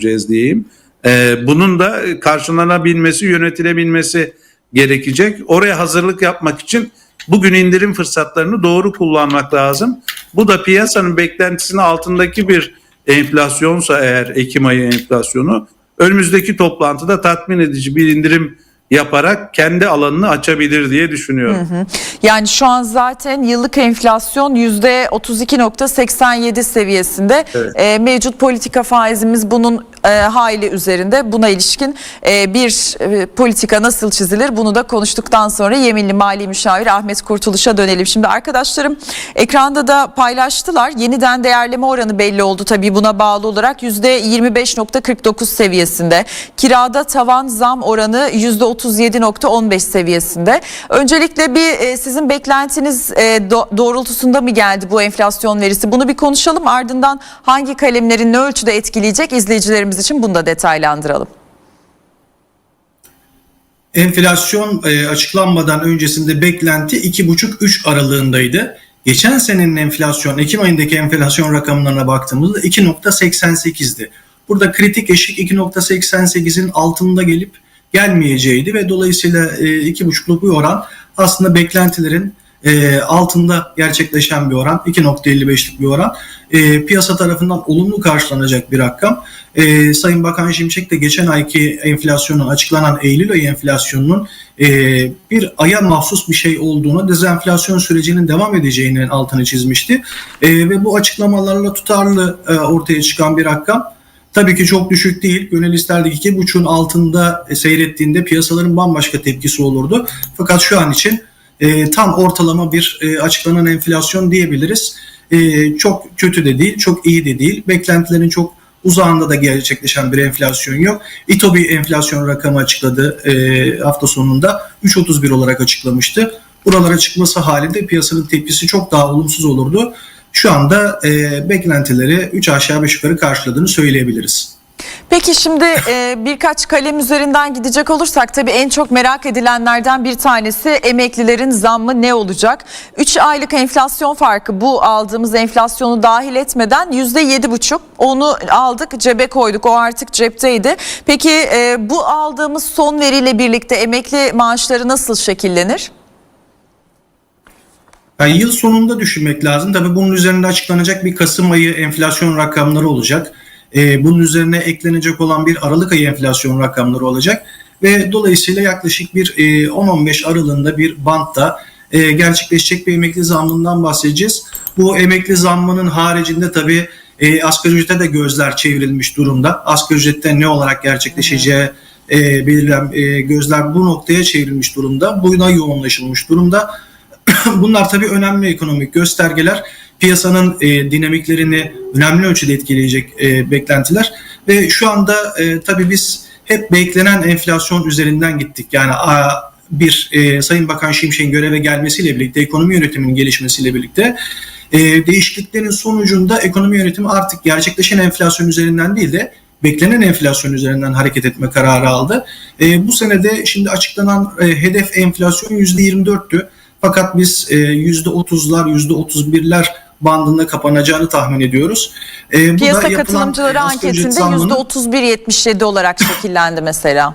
göreceğiz diyeyim. Ee, bunun da karşılanabilmesi, yönetilebilmesi gerekecek. Oraya hazırlık yapmak için bugün indirim fırsatlarını doğru kullanmak lazım. Bu da piyasanın beklentisinin altındaki bir enflasyonsa eğer Ekim ayı enflasyonu önümüzdeki toplantıda tatmin edici bir indirim yaparak kendi alanını açabilir diye düşünüyorum. Yani şu an zaten yıllık enflasyon %32.87 seviyesinde. Evet. E, mevcut politika faizimiz bunun e, hayli üzerinde. Buna ilişkin e, bir e, politika nasıl çizilir bunu da konuştuktan sonra Yeminli Mali Müşavir Ahmet Kurtuluş'a dönelim. Şimdi arkadaşlarım ekranda da paylaştılar. Yeniden değerleme oranı belli oldu tabii buna bağlı olarak %25.49 seviyesinde. Kirada tavan zam oranı %37.15 seviyesinde. Öncelikle bir e, sizin beklentiniz e, do- doğrultusunda mı geldi bu enflasyon verisi? Bunu bir konuşalım. Ardından hangi kalemlerin ne ölçüde etkileyecek izleyicilerimiz için bunu da detaylandıralım. enflasyon e, açıklanmadan öncesinde beklenti 2,5-3 aralığındaydı. Geçen senenin enflasyon, Ekim ayındaki enflasyon rakamlarına baktığımızda 2.88'di. Burada kritik eşik 2.88'in altında gelip gelmeyeceğiydi ve dolayısıyla e, 2,5'luk bir oran aslında beklentilerin e, altında gerçekleşen bir oran. 2.55'lik bir oran. E, piyasa tarafından olumlu karşılanacak bir rakam. Sayın Bakan Şimşek de geçen ayki enflasyonun açıklanan Eylül ayı enflasyonunun bir aya mahsus bir şey olduğunu, dezenflasyon sürecinin devam edeceğinin altını çizmişti. Ve bu açıklamalarla tutarlı ortaya çıkan bir rakam. Tabii ki çok düşük değil. Gönül isterdik iki buçuğun altında seyrettiğinde piyasaların bambaşka tepkisi olurdu. Fakat şu an için e, tam ortalama bir e, açıklanan enflasyon diyebiliriz. E, çok kötü de değil, çok iyi de değil. Beklentilerin çok uzağında da gerçekleşen bir enflasyon yok. İTOBİ enflasyon rakamı açıkladı e, hafta sonunda. 3.31 olarak açıklamıştı. Buralara çıkması halinde piyasanın tepkisi çok daha olumsuz olurdu. Şu anda e, beklentileri 3 aşağı 5 yukarı karşıladığını söyleyebiliriz. Peki şimdi e, birkaç kalem üzerinden gidecek olursak tabii en çok merak edilenlerden bir tanesi emeklilerin zammı ne olacak? 3 aylık enflasyon farkı bu aldığımız enflasyonu dahil etmeden %7,5 onu aldık cebe koyduk o artık cepteydi. Peki e, bu aldığımız son veriyle birlikte emekli maaşları nasıl şekillenir? Yani yıl sonunda düşünmek lazım. Tabii bunun üzerinde açıklanacak bir Kasım ayı enflasyon rakamları olacak. Ee, bunun üzerine eklenecek olan bir Aralık ayı enflasyon rakamları olacak. Ve dolayısıyla yaklaşık bir e, 10-15 aralığında bir bantta e, gerçekleşecek bir emekli zammından bahsedeceğiz. Bu emekli zammının haricinde tabii e, asgari ücrete de gözler çevrilmiş durumda. Asgari ücrette ne olarak gerçekleşeceği e, belirlen e, gözler bu noktaya çevrilmiş durumda. Buna yoğunlaşılmış durumda. Bunlar tabii önemli ekonomik göstergeler. Piyasanın e, dinamiklerini önemli ölçüde etkileyecek e, beklentiler. Ve şu anda e, tabii biz hep beklenen enflasyon üzerinden gittik. Yani a, bir e, Sayın Bakan Şimşek'in göreve gelmesiyle birlikte, ekonomi yönetiminin gelişmesiyle birlikte e, değişikliklerin sonucunda ekonomi yönetimi artık gerçekleşen enflasyon üzerinden değil de beklenen enflasyon üzerinden hareket etme kararı aldı. E, bu senede şimdi açıklanan e, hedef enflasyon %24'tü. Fakat biz e, %30'lar, %31'ler bandında kapanacağını tahmin ediyoruz. E, bu Piyasa da yapılan, katılımcıları e, ücret anketinde zammının- %31.77 olarak şekillendi mesela.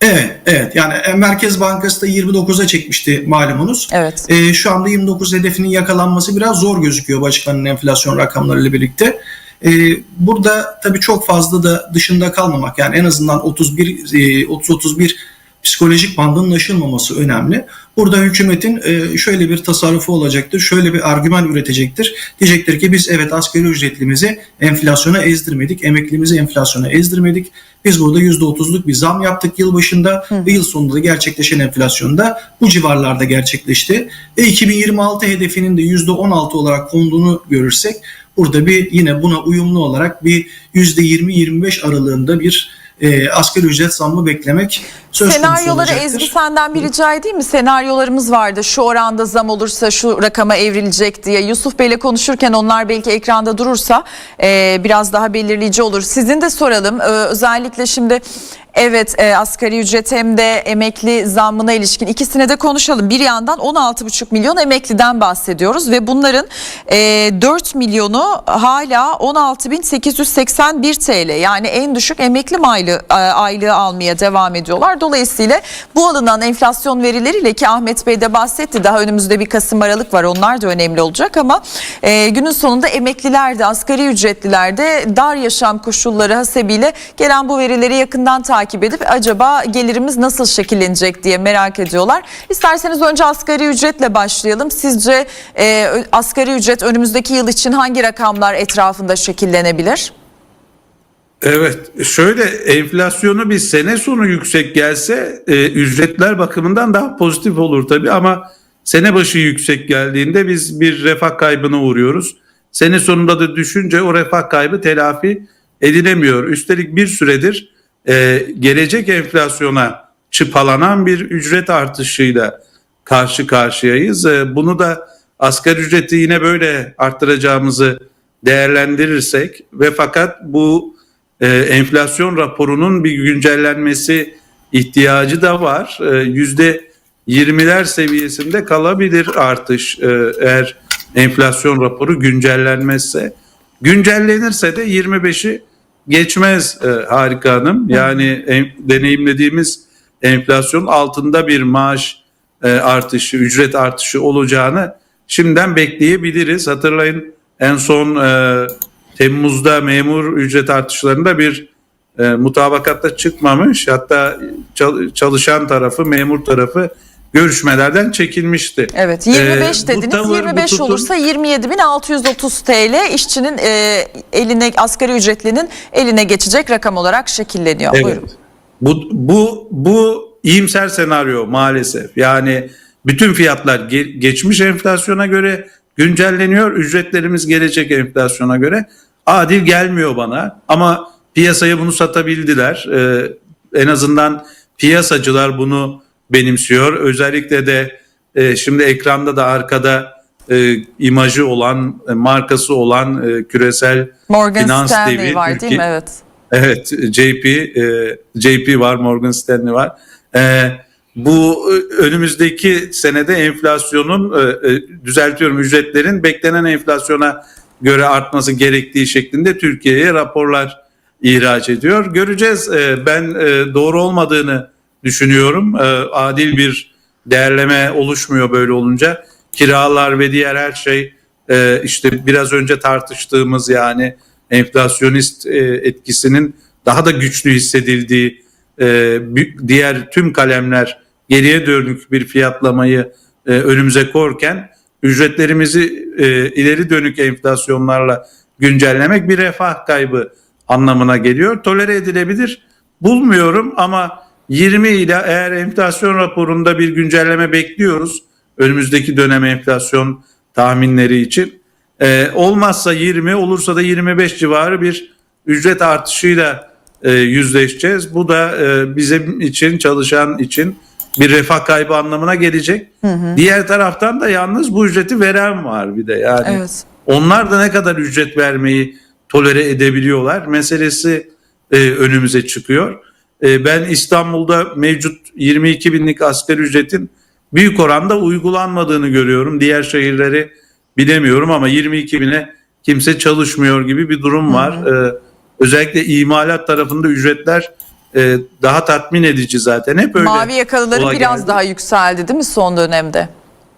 Evet, evet. Yani e, Merkez Bankası da 29'a çekmişti malumunuz. Evet. E, şu anda 29 hedefinin yakalanması biraz zor gözüküyor bu açıklanan enflasyon rakamlarıyla birlikte. E, burada tabii çok fazla da dışında kalmamak yani en azından 31 e, 30-31 psikolojik bandının aşılmaması önemli. Burada hükümetin e, şöyle bir tasarrufu olacaktır, şöyle bir argüman üretecektir. Diyecektir ki biz evet asgari ücretlimizi enflasyona ezdirmedik, emeklimizi enflasyona ezdirmedik. Biz burada %30'luk bir zam yaptık yıl başında ve yıl sonunda da gerçekleşen enflasyonda bu civarlarda gerçekleşti. Ve 2026 hedefinin de %16 olarak konduğunu görürsek burada bir yine buna uyumlu olarak bir %20-25 aralığında bir e, asgari ücret zammı beklemek söz Senaryoları. Ezgi senden bir rica edeyim mi? Senaryolarımız vardı. Şu oranda zam olursa şu rakama evrilecek diye. Yusuf Bey'le konuşurken onlar belki ekranda durursa e, biraz daha belirleyici olur. Sizin de soralım. Ee, özellikle şimdi evet e, asgari ücret hem de emekli zammına ilişkin ikisine de konuşalım. Bir yandan 16,5 milyon emekliden bahsediyoruz ve bunların e, 4 milyonu hala 16.881 TL yani en düşük emekli aylığı, aylığı almaya devam ediyorlar. Dolayısıyla bu alınan enflasyon verileriyle ki Ahmet Bey de bahsetti daha önümüzde bir Kasım Aralık var onlar da önemli olacak ama e, günün sonunda emekliler de asgari ücretliler de dar yaşam koşulları hasebiyle gelen bu verileri yakından takip edip acaba gelirimiz nasıl şekillenecek diye merak ediyorlar. İsterseniz önce asgari ücretle başlayalım. Sizce e, asgari ücret önümüzdeki yıl için hangi rakamlar etrafında şekillenebilir? Evet şöyle enflasyonu bir sene sonu yüksek gelse e, ücretler bakımından daha pozitif olur tabii ama sene başı yüksek geldiğinde biz bir refah kaybına uğruyoruz. Sene sonunda da düşünce o refah kaybı telafi edilemiyor. Üstelik bir süredir e, gelecek enflasyona çıpalanan bir ücret artışıyla karşı karşıyayız. E, bunu da asgari ücreti yine böyle arttıracağımızı değerlendirirsek ve fakat bu e, enflasyon raporunun bir güncellenmesi ihtiyacı da var. E, Yüzde 20'ler seviyesinde kalabilir artış e, eğer enflasyon raporu güncellenmezse. Güncellenirse de 25'i geçmez e, Harika Hanım. Yani en- deneyimlediğimiz enflasyon altında bir maaş e, artışı, ücret artışı olacağını şimdiden bekleyebiliriz. Hatırlayın en son e, Temmuz'da memur ücret artışlarında bir e, mutabakatta çıkmamış. Hatta çal- çalışan tarafı, memur tarafı görüşmelerden çekilmişti. Evet 25 Ee, dediniz. tavır, bu 25 tutum- olursa 27.630 TL işçinin e, eline asgari ücretlinin eline geçecek rakam olarak şekilleniyor. Evet. Buyurun. Bu bu bu iyimser senaryo maalesef. Yani bütün fiyatlar ge- geçmiş enflasyona göre güncelleniyor. Ücretlerimiz gelecek enflasyona göre adil gelmiyor bana. Ama piyasaya bunu satabildiler. Ee, en azından piyasacılar bunu benimsiyor. Özellikle de e, şimdi ekranda da arkada e, imajı olan, e, markası olan e, küresel Morgan Finans Stanley devi, var değil mi? Evet. Evet JP e, JP var Morgan Stanley var. E, bu e, önümüzdeki senede enflasyonun e, e, düzeltiyorum ücretlerin beklenen enflasyona göre artması gerektiği şeklinde Türkiye'ye raporlar ihraç ediyor. Göreceğiz. E, ben e, doğru olmadığını düşünüyorum. E, adil bir değerleme oluşmuyor böyle olunca. Kiralar ve diğer her şey işte biraz önce tartıştığımız yani enflasyonist etkisinin daha da güçlü hissedildiği diğer tüm kalemler geriye dönük bir fiyatlamayı önümüze korken ücretlerimizi e, ileri dönük enflasyonlarla güncellemek bir refah kaybı anlamına geliyor. Tolere edilebilir bulmuyorum ama 20 ile eğer enflasyon raporunda bir güncelleme bekliyoruz önümüzdeki dönem enflasyon tahminleri için. Ee, olmazsa 20 olursa da 25 civarı bir ücret artışıyla e, yüzleşeceğiz. Bu da e, bizim için çalışan için bir refah kaybı anlamına gelecek. Diğer taraftan da yalnız bu ücreti veren var bir de yani. Evet. Onlar da ne kadar ücret vermeyi tolere edebiliyorlar meselesi e, önümüze çıkıyor. E, ben İstanbul'da mevcut 22 binlik asgari ücretin büyük oranda uygulanmadığını görüyorum. Diğer şehirleri bilemiyorum ama 22 bine kimse çalışmıyor gibi bir durum var. E, özellikle imalat tarafında ücretler e, daha tatmin edici zaten. Hep öyle. Mavi yakalıların olay biraz geldi. daha yükseldi değil mi son dönemde?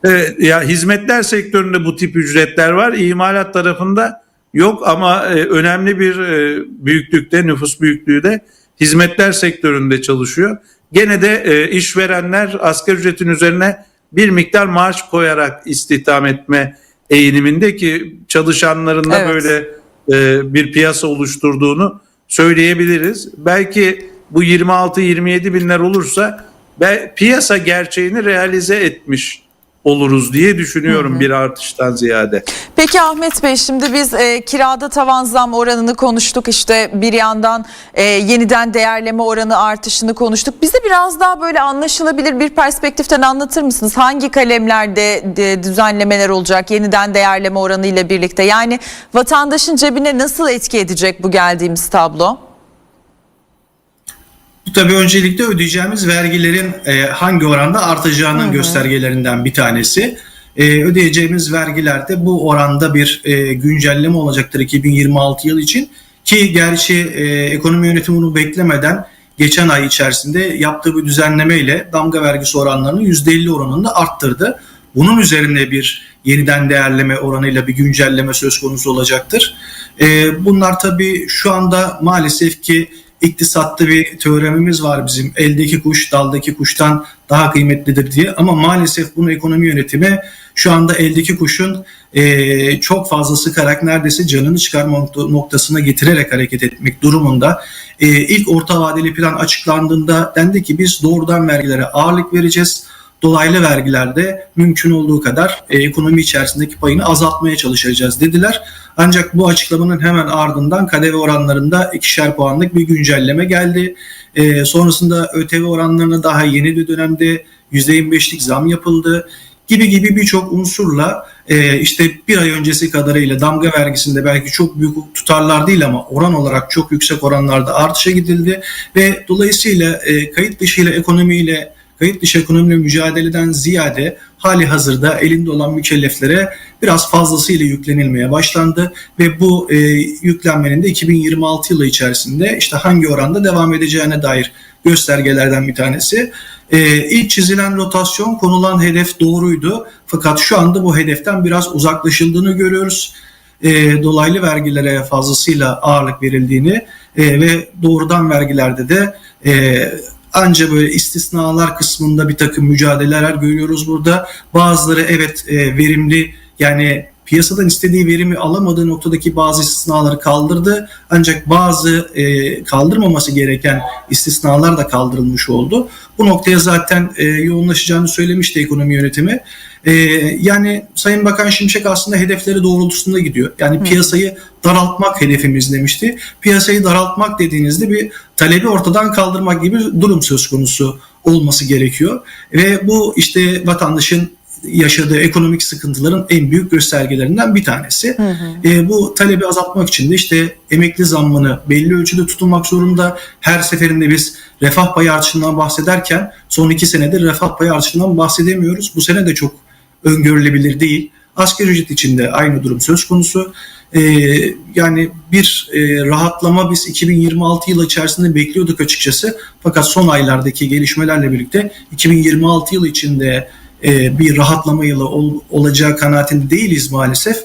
Evet, ya hizmetler sektöründe bu tip ücretler var. İmalat tarafında yok ama e, önemli bir e, büyüklükte, nüfus büyüklüğü de hizmetler sektöründe çalışıyor. Gene de e, işverenler asgari ücretin üzerine bir miktar maaş koyarak istihdam etme eğiliminde ki çalışanların da Evet. böyle e, bir piyasa oluşturduğunu söyleyebiliriz. Belki bu 26-27 binler olursa be, piyasa gerçeğini realize etmiş oluruz diye düşünüyorum bir artıştan ziyade. Peki Ahmet Bey şimdi biz e, kirada tavan zam oranını konuştuk işte bir yandan e, yeniden değerleme oranı artışını konuştuk. Bize biraz daha böyle anlaşılabilir bir perspektiften anlatır mısınız? Hangi kalemlerde de, düzenlemeler olacak yeniden değerleme oranı ile birlikte? Yani vatandaşın cebine nasıl etki edecek bu geldiğimiz tablo? Bu tabii öncelikle ödeyeceğimiz vergilerin e, hangi oranda artacağının göstergelerinden bir tanesi. E, ödeyeceğimiz vergilerde bu oranda bir e, güncelleme olacaktır 2026 yıl için. Ki gerçi e, ekonomi yönetimi bunu beklemeden geçen ay içerisinde yaptığı bir düzenlemeyle damga vergisi oranlarını %50 oranında arttırdı. Bunun üzerine bir yeniden değerleme oranıyla bir güncelleme söz konusu olacaktır. E, bunlar tabii şu anda maalesef ki iktisatta bir teoremimiz var bizim. Eldeki kuş daldaki kuştan daha kıymetlidir diye. Ama maalesef bunu ekonomi yönetimi şu anda eldeki kuşun e, çok fazla sıkarak neredeyse canını çıkarma nokta- noktasına getirerek hareket etmek durumunda. E, ilk orta vadeli plan açıklandığında dendi ki biz doğrudan vergilere ağırlık vereceğiz. Dolaylı vergilerde mümkün olduğu kadar e, ekonomi içerisindeki payını azaltmaya çalışacağız dediler. Ancak bu açıklamanın hemen ardından KDV oranlarında ikişer puanlık bir güncelleme geldi. E, sonrasında ÖTV oranlarına daha yeni bir dönemde %25'lik zam yapıldı gibi gibi birçok unsurla e, işte bir ay öncesi kadarıyla damga vergisinde belki çok büyük tutarlar değil ama oran olarak çok yüksek oranlarda artışa gidildi ve dolayısıyla e, kayıt dışı ile ekonomiyle kayıt dışı ekonomiyle mücadeleden ziyade hali hazırda elinde olan mükelleflere biraz fazlasıyla yüklenilmeye başlandı ve bu e, yüklenmenin de 2026 yılı içerisinde işte hangi oranda devam edeceğine dair göstergelerden bir tanesi. E, ilk çizilen rotasyon konulan hedef doğruydu fakat şu anda bu hedeften biraz uzaklaşıldığını görüyoruz. E, dolaylı vergilere fazlasıyla ağırlık verildiğini e, ve doğrudan vergilerde de e, Anca böyle istisnalar kısmında bir takım mücadeleler görüyoruz burada. Bazıları evet e, verimli yani piyasadan istediği verimi alamadığı noktadaki bazı istisnaları kaldırdı. Ancak bazı e, kaldırmaması gereken istisnalar da kaldırılmış oldu. Bu noktaya zaten e, yoğunlaşacağını söylemişti ekonomi yönetimi. E, yani Sayın Bakan Şimşek aslında hedefleri doğrultusunda gidiyor. Yani piyasayı daraltmak hedefimiz demişti. Piyasayı daraltmak dediğinizde bir talebi ortadan kaldırmak gibi durum söz konusu olması gerekiyor. Ve bu işte vatandaşın yaşadığı ekonomik sıkıntıların en büyük göstergelerinden bir tanesi. E, bu talebi azaltmak için de işte emekli zammını belli ölçüde tutulmak zorunda. Her seferinde biz refah payı artışından bahsederken son iki senedir refah payı artışından bahsedemiyoruz. Bu sene de çok öngörülebilir değil. Asgari ücret içinde aynı durum söz konusu. Ee, yani bir e, rahatlama biz 2026 yılı içerisinde bekliyorduk açıkçası. Fakat son aylardaki gelişmelerle birlikte 2026 yılı içinde e, bir rahatlama yılı ol, olacağı kanaatinde değiliz maalesef.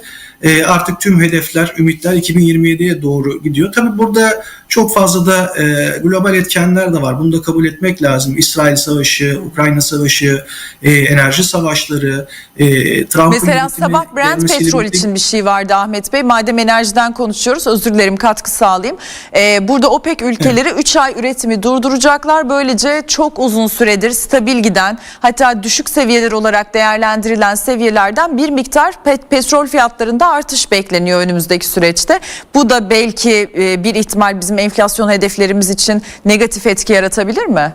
E, artık tüm hedefler, ümitler 2027'ye doğru gidiyor. Tabii burada çok fazla da e, global etkenler de var. Bunu da kabul etmek lazım. İsrail Savaşı, Ukrayna Savaşı, e, enerji savaşları, e, Trump'ın Mesela sabah Brent petrol birlikte- için bir şey vardı Ahmet Bey. Madem enerjiden konuşuyoruz özür dilerim katkı sağlayayım. Ee, burada OPEC ülkeleri 3 ay üretimi durduracaklar. Böylece çok uzun süredir stabil giden hatta düşük seviyeler olarak değerlendirilen seviyelerden bir miktar pet- petrol fiyatlarında artış bekleniyor önümüzdeki süreçte. Bu da belki e, bir ihtimal bizim enflasyon hedeflerimiz için negatif etki yaratabilir mi?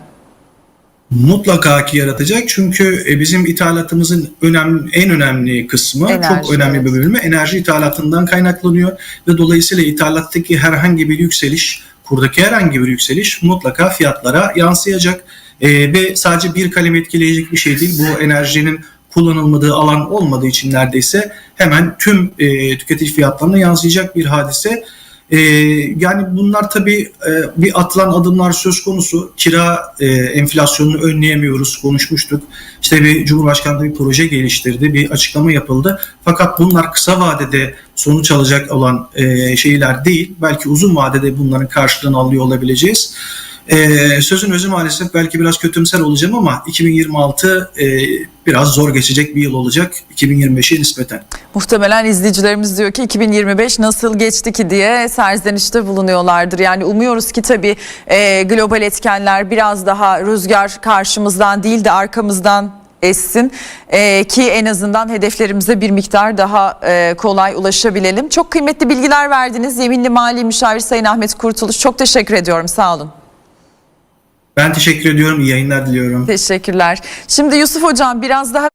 Mutlaka ki yaratacak çünkü e, bizim ithalatımızın önemli, en önemli kısmı Enerji, çok önemli evet. bir bölümü enerji ithalatından kaynaklanıyor ve dolayısıyla ithalattaki herhangi bir yükseliş, kurdaki herhangi bir yükseliş mutlaka fiyatlara yansıyacak E, ve sadece bir kalem etkileyecek bir şey değil. Bu enerjinin kullanılmadığı alan olmadığı için neredeyse hemen tüm e, tüketici fiyatlarına yansıyacak bir hadise. Ee, yani bunlar tabii e, bir atılan adımlar söz konusu. Kira e, enflasyonunu önleyemiyoruz konuşmuştuk. İşte bir Cumhurbaşkanlığı bir proje geliştirdi, bir açıklama yapıldı. Fakat bunlar kısa vadede sonuç alacak olan e, şeyler değil. Belki uzun vadede bunların karşılığını alıyor olabileceğiz. Ee, sözün özü maalesef belki biraz kötümser olacağım ama 2026 e, biraz zor geçecek bir yıl olacak 2025'e nispeten. Muhtemelen izleyicilerimiz diyor ki 2025 nasıl geçti ki diye serzenişte bulunuyorlardır. Yani umuyoruz ki tabii e, global etkenler biraz daha rüzgar karşımızdan değil de arkamızdan essin e, ki en azından hedeflerimize bir miktar daha e, kolay ulaşabilelim. Çok kıymetli bilgiler verdiniz. Yeminli Mali Müşavir Sayın Ahmet Kurtuluş çok teşekkür ediyorum sağ olun. Ben teşekkür ediyorum. İyi yayınlar diliyorum. Teşekkürler. Şimdi Yusuf Hocam biraz daha